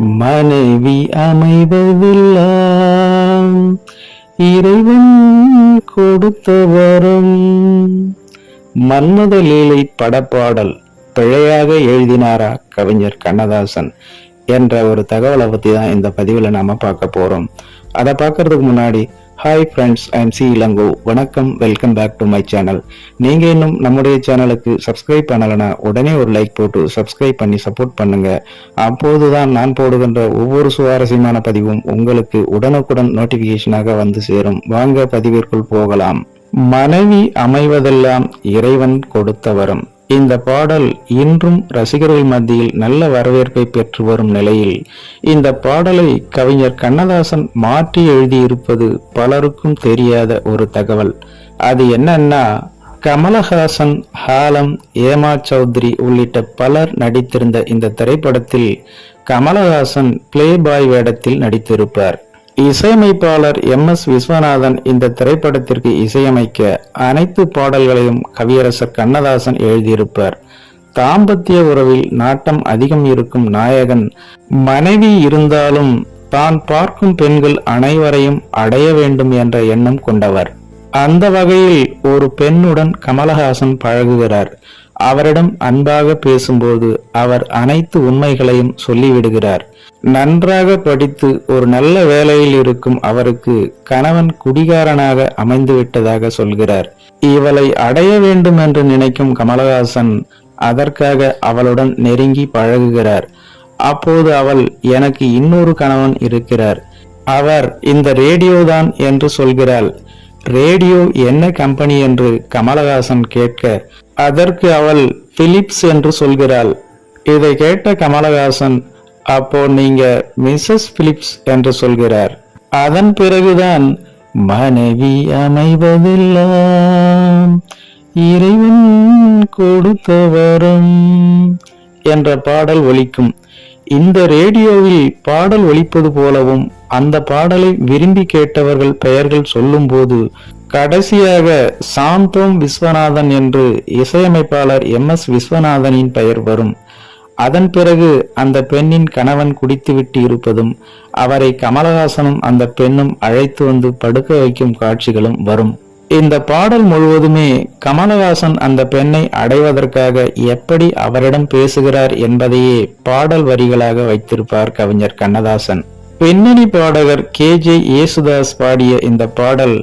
மனைவி அமைவதெல்லாம் இறைவன் கொடுத்த வரம் மன்மத லீலை படப்பாடல் பிழையாக எழுதினாரா கவிஞர் கண்ணதாசன் என்ற ஒரு தகவலை பற்றி தான் இந்த பதிவில் நாம பார்க்க போறோம். அதை பார்க்கறதுக்கு முன்னாடி hi friends I'm C Elango வணக்கம் welcome back to my channel நீங்கள் இன்னும் நம்முடைய சேனலுக்கு சப்ஸ்கிரைப் பண்ணலைன்னா உடனே ஒரு லைக் போட்டு சப்ஸ்கிரைப் பண்ணி சப்போர்ட் பண்ணுங்க. அப்போதுதான் நான் போடுகின்ற ஒவ்வொரு சுவாரஸ்யமான பதிவும் உங்களுக்கு உடனுக்குடன் நோட்டிஃபிகேஷனாக வந்து சேரும். வாங்க பதிவிற்குள் போகலாம். மனைவி அமைவதெல்லாம் இறைவன் கொடுத்த வரம் இந்த பாடல் இன்றும் ரசிகர்கள் மத்தியில் நல்ல வரவேற்பை பெற்று வரும் நிலையில் இந்த பாடலை கவிஞர் கண்ணதாசன் மாற்றி எழுதியிருப்பது பலருக்கும் தெரியாத ஒரு தகவல். அது என்னன்னா கமலஹாசன் ஹாலம் ஏமா சௌத்ரி உள்ளிட்ட பலர் நடித்திருந்த இந்த திரைப்படத்தில் கமலஹாசன் பிளே பாய் வேடத்தில் நடித்திருப்பார். இசையமைப்பாளர் எம். எஸ். விஸ்வநாதன் இந்த திரைப்படத்திற்கு இசையமைக்க அனைத்து பாடல்களையும் கவியரசர் கண்ணதாசன் எழுதியிருப்பார். தாம்பத்திய உறவில் நாட்டம் அதிகம் இருக்கும் நாயகன் மனைவி இருந்தாலும் தான் பார்க்கும் பெண்கள் அனைவரையும் அடைய வேண்டும் என்ற எண்ணம் கொண்டவர். அந்த வகையில் ஒரு பெண்ணுடன் கமலஹாசன் பழகுகிறார். அவரிடம் அன்பாக பேசும்போது அவர் அனைத்து உண்மைகளையும் சொல்லிவிடுகிறார். நன்றாக படித்து ஒரு நல்ல வேலையில் இருக்கும் அவருக்கு கணவன் குடிகாரனாக அமைந்துவிட்டதாக சொல்கிறார். இவளை அடைய வேண்டும் என்று நினைக்கும் கமலஹாசன் அதற்காக அவளுடன் நெருங்கி பழகுகிறார். அப்போது அவள் எனக்கு இன்னொரு கணவன் இருக்கிறார். அவர் இந்த ரேடியோ தான் என்று சொல்கிறாள். ரேடியோ என்ன கம்பெனி? என்று கமலஹாசன் கேட்க அதற்கு அவள் பிலிப்ஸ் என்று சொல்கிறாள். இதை கேட்ட கமலஹாசன் அப்போ நீங்க மிஸ்ஸஸ் பிலிப்ஸ் என்று சொல்கிறார். அதன் பிறகுதான் மனைவி அமைவதெல்லாம் இறைவன் கொடுத்த வரம் என்ற பாடல் ஒலிக்கும். இந்த ரேடியோவில் பாடல் ஒலிப்பது போலவும் அந்த பாடலை விரும்பி கேட்டவர்கள் பெயர்கள் சொல்லும்போது கடைசியாக சாந்தோம் விஸ்வநாதன் என்று இசையமைப்பாளர் எம் எஸ் விஸ்வநாதனின் பெயர் வரும். அதன் பிறகு அந்த பெண்ணின் கணவன் குடித்துவிட்டு இருப்பதும் அவரை கமலஹாசனும் அந்த பெண்ணும் அழைத்து வந்து படுக்க வைக்கும் காட்சிகளும் வரும். இந்த பாடல் முழுவதுமே கமலஹாசன் அந்த பெண்ணை அடைவதற்காக எப்படி அவரிடம் பேசுகிறார் என்பதையே பாடல் வரிகளாக வைத்திருப்பார் கவிஞர் கண்ணதாசன். பெண்ணணி பாடகர் கே ஜே யேசுதாஸ் பாடிய இந்த பாடல்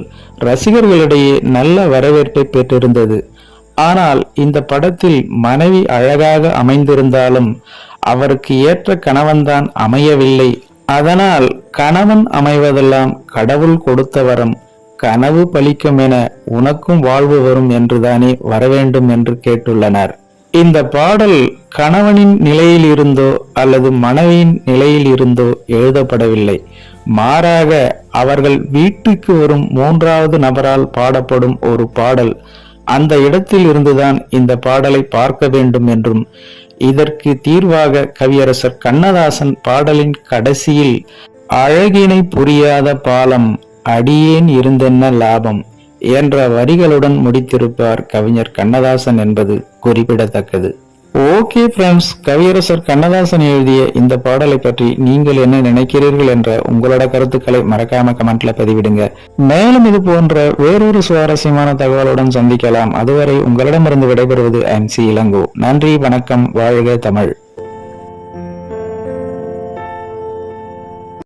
ரசிகர்களிடையே நல்ல வரவேற்பை பெற்றிருந்தது. ஆனால் இந்த படத்தில் மனைவி அழகாக அமைந்திருந்தாலும் அவருக்கு ஏற்ற கணவன்தான் அமையவில்லை. அதனால் கணவன் அமைவதெல்லாம் கடவுள் கொடுத்த வரம். கனவு பலிக்கும் என உனக்கும் வாழ்வு வரும் என்றுதானே வரவேண்டும் என்று கேட்டுள்ளனர். இந்த பாடல் கணவனின் நிலையில் இருந்தோ அல்லது மனைவியின் நிலையில் இருந்தோ எழுதப்படவில்லை. மாறாக அவர்கள் வீட்டுக்கு வரும் மூன்றாவது நபரால் பாடப்படும் ஒரு பாடல். அந்த இடத்தில் இருந்துதான் இந்த பாடலை பார்க்க வேண்டும் என்றும் இதற்கு தீர்வாக கவியரசர் கண்ணதாசன் பாடலின் கடைசியில் அழகினை புரியாத பாலம் அடியேன் இருந்தென்ன லாபம்? என்ற வரிகளுடன் முடித்திருப்பார் கவிஞர் கண்ணதாசன் என்பது குறிப்பிடத்தக்கது. ஓகே ஃப்ரெண்ட்ஸ் கவியரசர் கண்ணதாசன் எழுதிய இந்த பாடலை பற்றி நீங்கள் என்ன நினைக்கிறீர்கள் என்ற உங்களோட கருத்துக்களை மறக்காம கமெண்ட்ல பதிவிடுங்க. மேலும் இது போன்ற வேறொரு சுவாரஸ்யமான தகவலுடன் சந்திக்கலாம். அதுவரை உங்களிடமிருந்து விடைபெறுவது எம் சி இளங்கோ. நன்றி வணக்கம் வாழ்க தமிழ்.